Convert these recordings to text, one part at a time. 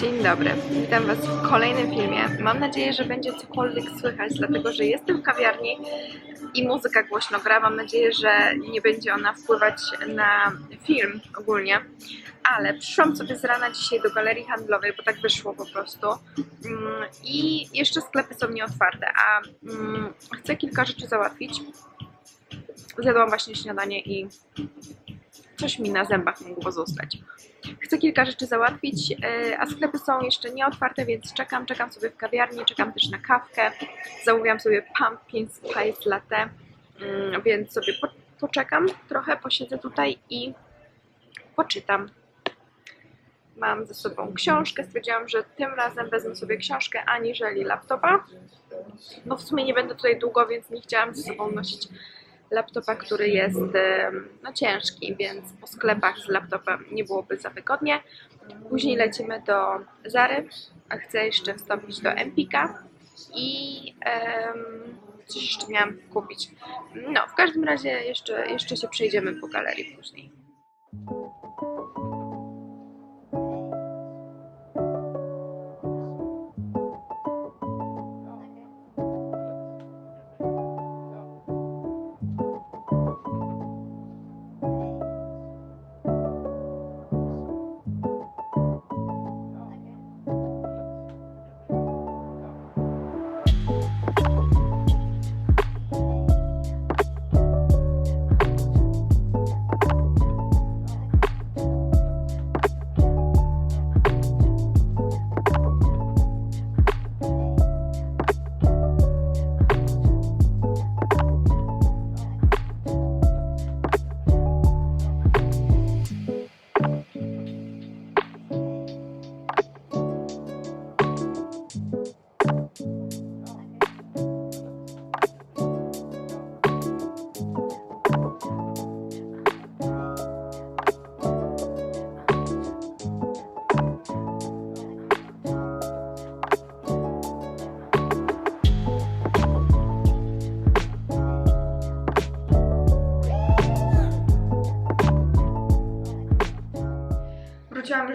Dzień dobry, witam Was w kolejnym filmie. Mam nadzieję, że będzie cokolwiek słychać, dlatego że jestem w kawiarni i muzyka głośno gra. Mam nadzieję, że nie będzie ona wpływać na film ogólnie. Ale przyszłam sobie z rana dzisiaj do galerii handlowej, bo tak wyszło po prostu. Mm, I jeszcze sklepy są nieotwarte, a mm, chcę kilka rzeczy załatwić. Zjadłam właśnie śniadanie i coś mi na zębach mogło zostać. Chcę kilka rzeczy załatwić, e, a sklepy są jeszcze nieotwarte, więc czekam, czekam sobie w kawiarni, czekam też na kawkę. Zamówiłam sobie pumpkin spice latte, mm, więc sobie po, poczekam trochę, posiedzę tutaj i poczytam. Mam ze sobą książkę, stwierdziłam, że tym razem wezmę sobie książkę aniżeli laptopa. No w sumie nie będę tutaj długo, więc nie chciałam ze sobą nosić laptopa, który jest no, ciężki, więc po sklepach z laptopem nie byłoby za wygodnie. Później lecimy do Zary, a chcę jeszcze wstąpić do Empika i em, coś jeszcze miałam kupić. No, w każdym razie jeszcze, jeszcze się przejdziemy po galerii później.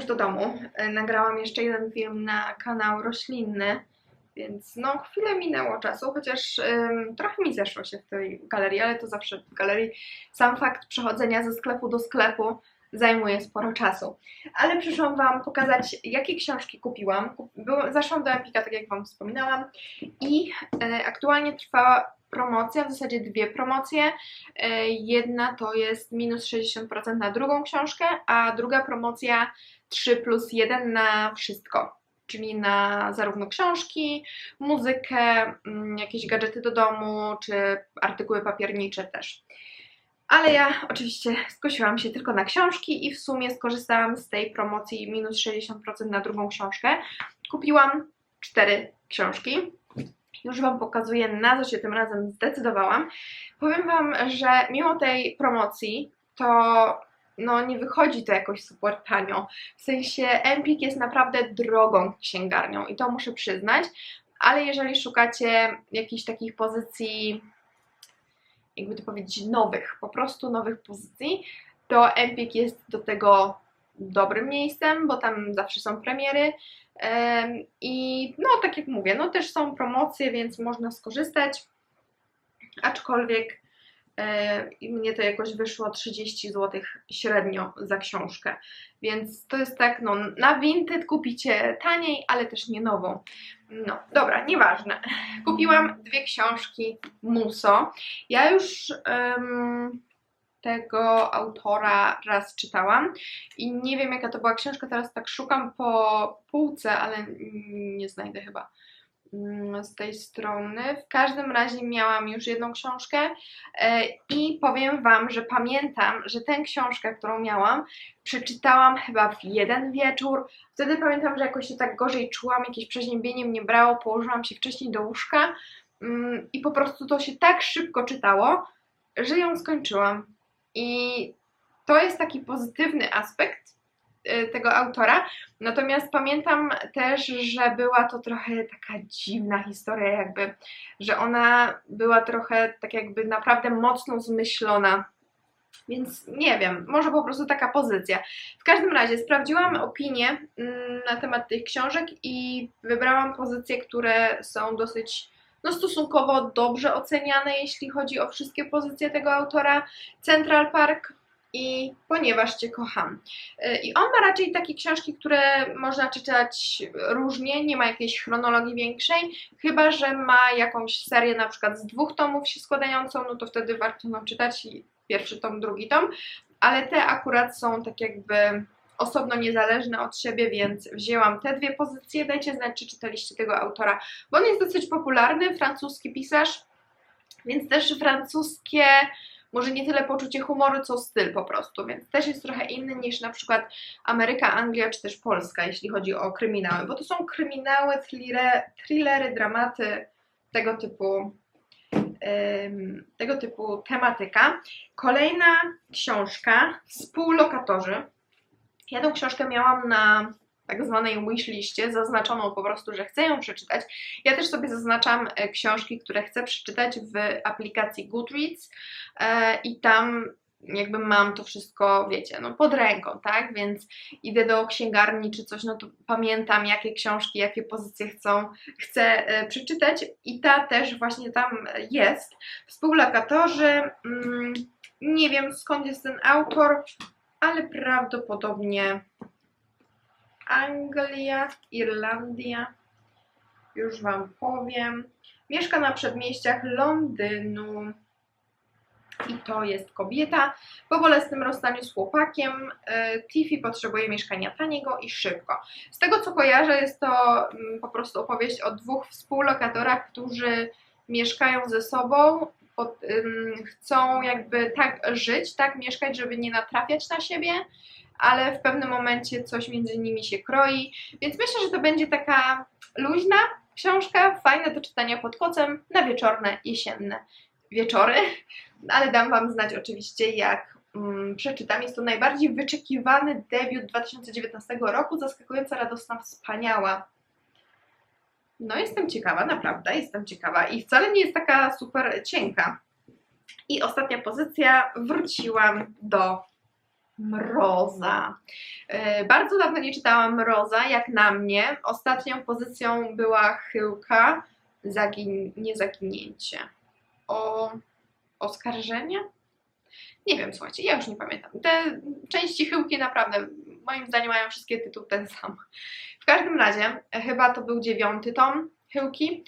Już do domu. E, Nagrałam jeszcze jeden film na kanał roślinny, więc no chwilę minęło czasu, chociaż trochę mi zeszło się w tej galerii, ale to zawsze w galerii sam fakt przechodzenia ze sklepu do sklepu zajmuje sporo czasu. Ale przyszłam Wam pokazać, jakie książki kupiłam. Zaszłam do Empika, tak jak Wam wspominałam, i e, aktualnie trwa promocja, w zasadzie dwie promocje. E, Jedna to jest minus 60% na drugą książkę, a druga promocja 3 plus 1 na wszystko. Czyli na zarówno książki, muzykę, mm, jakieś gadżety do domu, czy artykuły papiernicze też. Ale ja oczywiście skosiłam się tylko na książki i w sumie skorzystałam z tej promocji minus 60% na drugą książkę. Kupiłam cztery książki. Już Wam pokazuję, na co się tym razem zdecydowałam. Powiem Wam, że mimo tej promocji, to no nie wychodzi to jakoś super tanio. W sensie Empik jest naprawdę drogą księgarnią i to muszę przyznać, ale jeżeli szukacie jakichś takich pozycji, jakby to powiedzieć, nowych, po prostu nowych pozycji, to Empik jest do tego dobrym miejscem, bo tam zawsze są premiery. Em, I no, tak jak mówię, no też są promocje, więc można skorzystać. Aczkolwiek mnie to jakoś wyszło 30 zł średnio za książkę. Więc to jest tak, no na Vinted kupicie taniej, ale też nie nową. No, dobra, nieważne. Kupiłam dwie książki Muso. Ja już em, tego autora raz czytałam i nie wiem jaka to była książka, teraz tak szukam po półce, ale nie znajdę chyba mm, z tej strony. W każdym razie miałam już jedną książkę e, i powiem Wam, że pamiętam, że tę książkę, którą miałam, przeczytałam chyba w jeden wieczór. Wtedy pamiętam, że jakoś się tak gorzej czułam, jakieś przeziębienie mnie brało, położyłam się wcześniej do łóżka mm, i po prostu to się tak szybko czytało, że ją skończyłam. I to jest taki pozytywny aspekt y, tego autora. Natomiast pamiętam też, że była to trochę taka dziwna historia, jakby, że ona była trochę tak jakby naprawdę mocno zmyślona. Więc nie wiem, może po prostu taka pozycja. W każdym razie sprawdziłam opinie mm, na temat tych książek i wybrałam pozycje, które są dosyć no, stosunkowo dobrze oceniane, jeśli chodzi o wszystkie pozycje tego autora. Central Park i ponieważ Cię kocham. Y, I on ma raczej takie książki, które można czytać różnie, nie ma jakiejś chronologii większej, chyba że ma jakąś serię na przykład z dwóch tomów się składającą, no to wtedy warto ją czytać i pierwszy tom, drugi tom, ale te akurat są tak jakby osobno niezależne od siebie, więc wzięłam te dwie pozycje. Dajcie znać, czy czytaliście tego autora, bo on jest dosyć popularny, francuski pisarz, więc też francuskie może nie tyle poczucie humoru, co styl po prostu, więc też jest trochę inny niż na przykład Ameryka, Anglia czy też Polska, jeśli chodzi o kryminały, bo to są kryminały, thrillery, thrillery dramaty, tego typu tego typu tematyka. Kolejna książka, Współlokatorzy. Ja tę książkę miałam na tak zwanej wishliście, zaznaczoną po prostu, że chcę ją przeczytać. Ja też sobie zaznaczam e, książki, które chcę przeczytać w aplikacji Goodreads e, i tam jakby mam to wszystko, wiecie, no pod ręką, tak? Więc idę do księgarni czy coś, no to pamiętam, jakie książki, jakie pozycje chcą, chcę e, przeczytać i ta też właśnie tam jest. Współlokatorzy, mm, nie wiem skąd jest ten autor, ale prawdopodobnie Anglia, Irlandia, już Wam powiem. Mieszka na przedmieściach Londynu i to jest kobieta po bolesnym rozstaniu z chłopakiem. E, Tiffy potrzebuje mieszkania taniego i szybko. Z tego co kojarzę, jest to mm, po prostu opowieść o dwóch współlokatorach, którzy mieszkają ze sobą, pod, chcą jakby tak żyć, tak mieszkać, żeby nie natrafiać na siebie, ale w pewnym momencie coś między nimi się kroi, więc myślę, że to będzie taka luźna książka, fajna do czytania pod kocem na wieczorne, jesienne wieczory, ale dam Wam znać oczywiście, jak um, przeczytam. Jest to najbardziej wyczekiwany debiut 2019 roku, zaskakująca, radosna, wspaniała. No, jestem ciekawa, naprawdę jestem ciekawa i wcale nie jest taka super cienka. I ostatnia pozycja, wróciłam do Mroza. E, bardzo dawno nie czytałam Mroza, jak na mnie. Ostatnią pozycją była Chyłka, zagin nie zaginięcie. O oskarżenie? Nie wiem, słuchajcie, ja już nie pamiętam. Te części chyłki naprawdę, moim zdaniem, mają wszystkie tytuły ten sam. W każdym razie, e, chyba to był dziewiąty tom chyłki,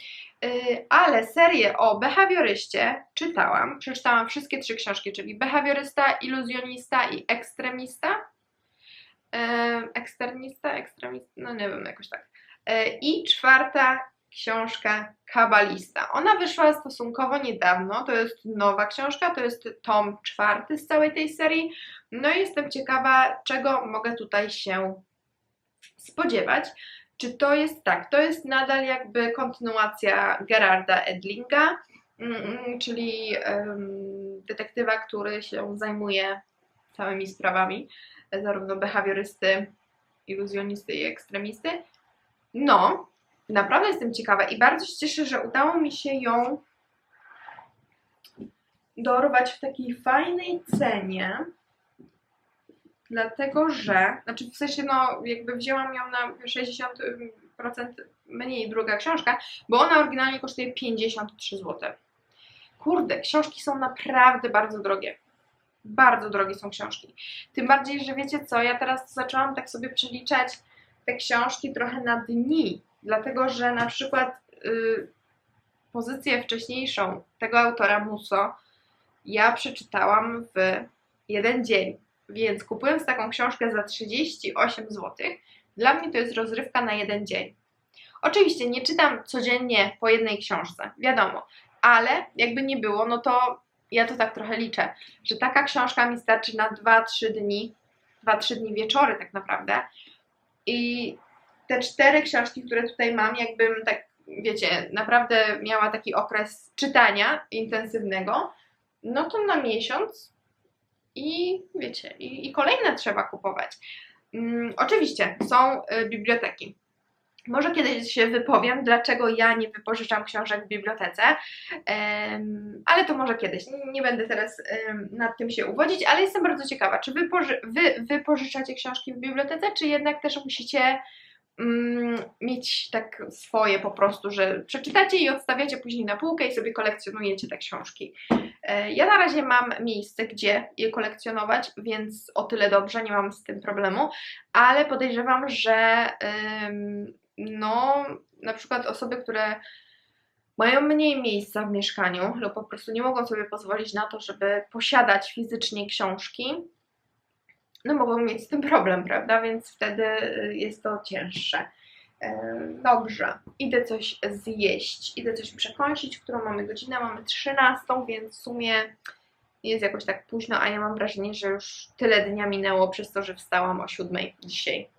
y, ale serię o behawioryście czytałam. Przeczytałam wszystkie trzy książki, czyli behawiorysta, iluzjonista i ekstremista. Y, eksternista, ekstremista, no nie wiem, jakoś tak. I czwarta książka Kabalista. Ona wyszła stosunkowo niedawno, to jest nowa książka, to jest tom czwarty z całej tej serii. No i jestem ciekawa, czego mogę tutaj się spodziewać. Czy to jest tak? To jest nadal jakby kontynuacja Gerarda Edlinga, mm, czyli detektywa, który się zajmuje całymi sprawami, zarówno behawiorysty, iluzjonisty i ekstremisty. No, naprawdę jestem ciekawa i bardzo się cieszę, że udało mi się ją dorwać w takiej fajnej cenie dlatego że, znaczy w sensie no jakby wzięłam ją na 60% mniej druga książka, bo ona oryginalnie kosztuje 53 zł. Kurde, książki są naprawdę bardzo drogie. Bardzo drogie są książki. Tym bardziej, że wiecie co, ja teraz zaczęłam tak sobie przeliczać te książki trochę na dni, dlatego że na przykład yy, pozycję wcześniejszą tego autora Muso ja przeczytałam w jeden dzień. Więc kupując taką książkę za 38 zł, dla mnie to jest rozrywka na jeden dzień. Oczywiście nie czytam codziennie po jednej książce, wiadomo, ale jakby nie było, no to ja to tak trochę liczę, że taka książka mi starczy na 2-3 dni, 2-3 dni wieczory tak naprawdę. I te cztery książki, które tutaj mam, jakbym tak, wiecie, naprawdę miała taki okres czytania intensywnego, no to na miesiąc i wiecie, i, i kolejne trzeba kupować. Um, oczywiście są y, biblioteki. Może kiedyś się wypowiem, dlaczego ja nie wypożyczam książek w bibliotece, em, ale to może kiedyś. Nie będę teraz em, nad tym się uwodzić, ale jestem bardzo ciekawa, czy wy, wy wypożyczacie książki w bibliotece, czy jednak też musicie mieć tak swoje po prostu, że przeczytacie i odstawiacie później na półkę i sobie kolekcjonujecie te książki. E, Ja na razie mam miejsce, gdzie je kolekcjonować, więc o tyle dobrze, nie mam z tym problemu, ale podejrzewam, że no, na przykład osoby, które mają mniej miejsca w mieszkaniu lub po prostu nie mogą sobie pozwolić na to, żeby posiadać fizycznie książki, no mogą mieć z tym problem, prawda? Więc wtedy y, jest to cięższe. Ym, Dobrze, idę coś zjeść, idę coś przekąsić, którą mamy godzinę, mamy 13, więc w sumie jest jakoś tak późno, a ja mam wrażenie, że już tyle dnia minęło przez to, że wstałam o 7 dzisiaj.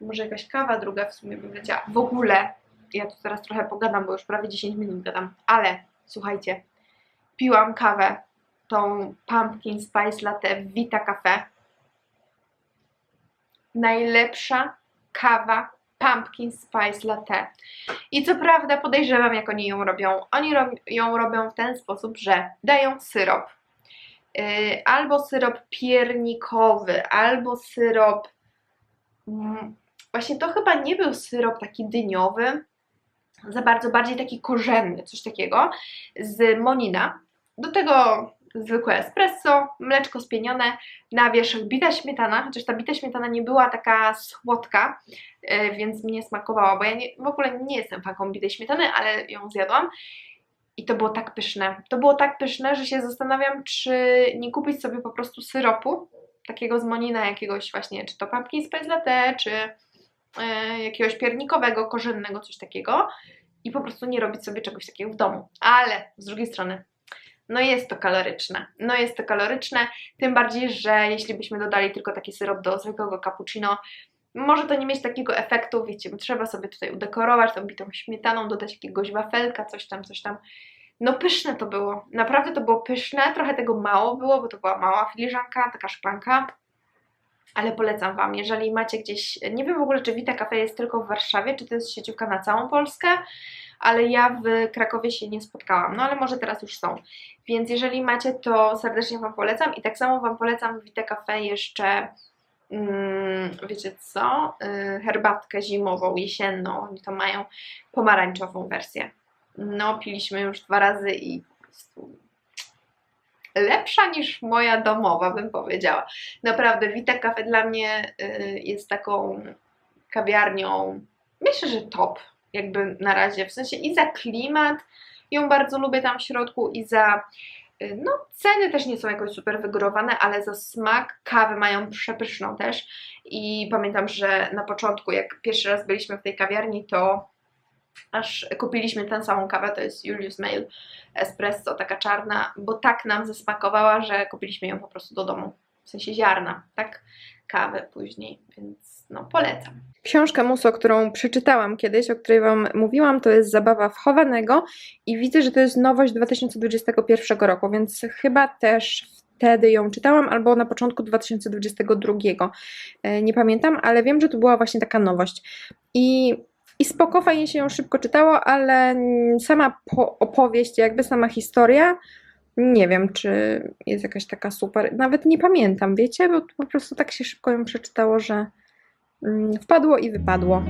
Może jakaś kawa, druga w sumie bym leciała. W ogóle, ja tu teraz trochę pogadam, bo już prawie 10 minut gadam, ale słuchajcie, piłam kawę, tą pumpkin spice latte Vita Cafe. Najlepsza kawa pumpkin spice latte. I co prawda podejrzewam, jak oni ją robią. Oni rob, ją robią w ten sposób, że dają syrop. Yy, albo syrop piernikowy, albo syrop. Mm, właśnie to chyba nie był syrop taki dyniowy, za bardzo bardziej taki korzenny, coś takiego, z monina. Do tego zwykłe espresso, mleczko spienione, na wierzch bita śmietana, chociaż ta bita śmietana nie była taka słodka, yy, więc mi nie smakowała, bo ja nie, w ogóle nie jestem fanką bitej śmietany, ale ją zjadłam. I to było tak pyszne. To było tak pyszne, że się zastanawiam, czy nie kupić sobie po prostu syropu, takiego z monina, jakiegoś właśnie, czy to pumpkin spice latte, czy e, jakiegoś piernikowego, korzennego, coś takiego i po prostu nie robić sobie czegoś takiego w domu. Ale z drugiej strony, no jest to kaloryczne. No jest to kaloryczne, tym bardziej, że jeśli byśmy dodali tylko taki syrop do zwykłego cappuccino, może to nie mieć takiego efektu, wiecie, trzeba sobie tutaj udekorować tą bitą śmietaną, dodać jakiegoś wafelka, coś tam, coś tam. No pyszne to było, naprawdę to było pyszne, trochę tego mało było, bo to była mała filiżanka, taka szklanka, ale polecam Wam, jeżeli macie gdzieś, nie wiem w ogóle czy Vita Cafe jest tylko w Warszawie, czy to jest sieciówka na całą Polskę, ale ja w Krakowie się nie spotkałam, no ale może teraz już są. Więc jeżeli macie, to serdecznie Wam polecam i tak samo Wam polecam w Vita Cafe jeszcze mm, wiecie co, y, herbatkę zimową, jesienną, oni to mają pomarańczową wersję. No, piliśmy już dwa razy i lepsza niż moja domowa, bym powiedziała. Naprawdę, Vita Cafe dla mnie y, jest taką kawiarnią, myślę, że top, jakby na razie, w sensie i za klimat, ją bardzo lubię tam w środku i za y, no, ceny też nie są jakoś super wygórowane, ale za smak kawy mają przepyszną też. I pamiętam, że na początku, jak pierwszy raz byliśmy w tej kawiarni, to aż kupiliśmy tę samą kawę, to jest Julius Mail Espresso, taka czarna, bo tak nam zasmakowała, że kupiliśmy ją po prostu do domu. W sensie ziarna, tak? Kawy później, więc no polecam. Książka Muso, którą przeczytałam kiedyś, o której Wam mówiłam, to jest Zabawa wchowanego i widzę, że to jest nowość 2021 roku, więc chyba też wtedy ją czytałam, albo na początku 2022. E, Nie pamiętam, ale wiem, że to była właśnie taka nowość. I, i spoko, fajnie się ją szybko czytało, ale mm, sama po- opowieść, jakby sama historia, nie wiem, czy jest jakaś taka super. Nawet nie pamiętam, wiecie, bo po prostu tak się szybko ją przeczytało, że mm, wpadło i wypadło.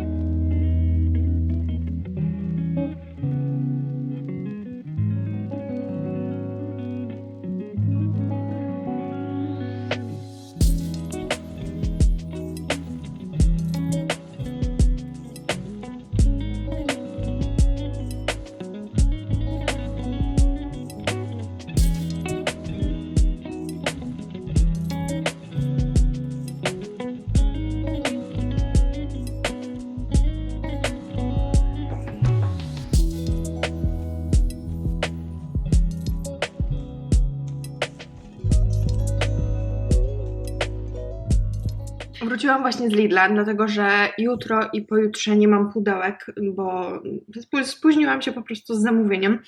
Wróciłam właśnie z Lidla, dlatego że jutro i pojutrze nie mam pudełek, bo spó- spóźniłam się po prostu z zamówieniem.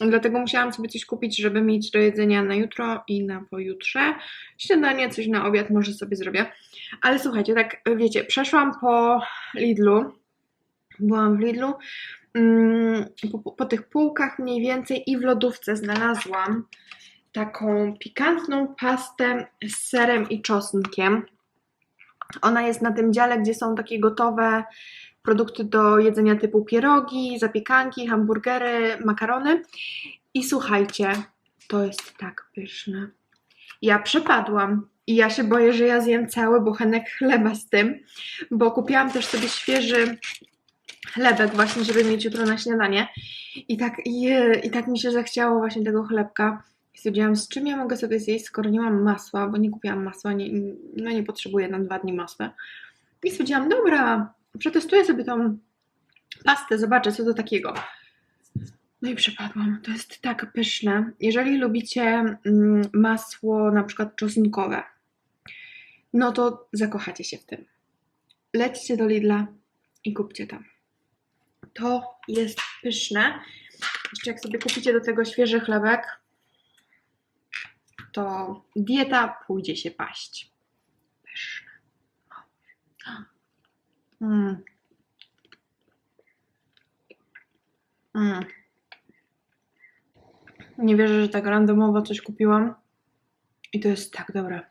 Dlatego musiałam sobie coś kupić, żeby mieć do jedzenia na jutro i na pojutrze. Śniadanie, coś na obiad może sobie zrobię. Ale słuchajcie, tak wiecie, przeszłam po Lidlu byłam w Lidlu. Mm, Po, po tych półkach mniej więcej i w lodówce znalazłam taką pikantną pastę z serem i czosnkiem. Ona jest na tym dziale, gdzie są takie gotowe produkty do jedzenia typu pierogi, zapiekanki, hamburgery, makarony. I słuchajcie, to jest tak pyszne. Ja przepadłam i ja się boję, że ja zjem cały bochenek chleba z tym, bo kupiłam też sobie świeży chlebek właśnie, żeby mieć jutro na śniadanie. I tak, i tak mi się zachciało właśnie tego chlebka. I stwierdziłam, z czym ja mogę sobie zjeść, skoro nie mam masła, bo nie kupiłam masła, nie, no nie potrzebuję na dwa dni masła. I stwierdziłam, dobra, przetestuję sobie tą pastę, zobaczę co to takiego. No i przepadłam. To jest tak pyszne. Jeżeli lubicie mm, masło na przykład czosnkowe, no to zakochacie się w tym. Lećcie do Lidla i kupcie tam. To jest pyszne. Jeszcze jak sobie kupicie do tego świeży chlebek, to dieta pójdzie się paść. Mm. Mm. Nie wierzę, że tak randomowo coś kupiłam. I to jest tak dobre.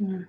Mm.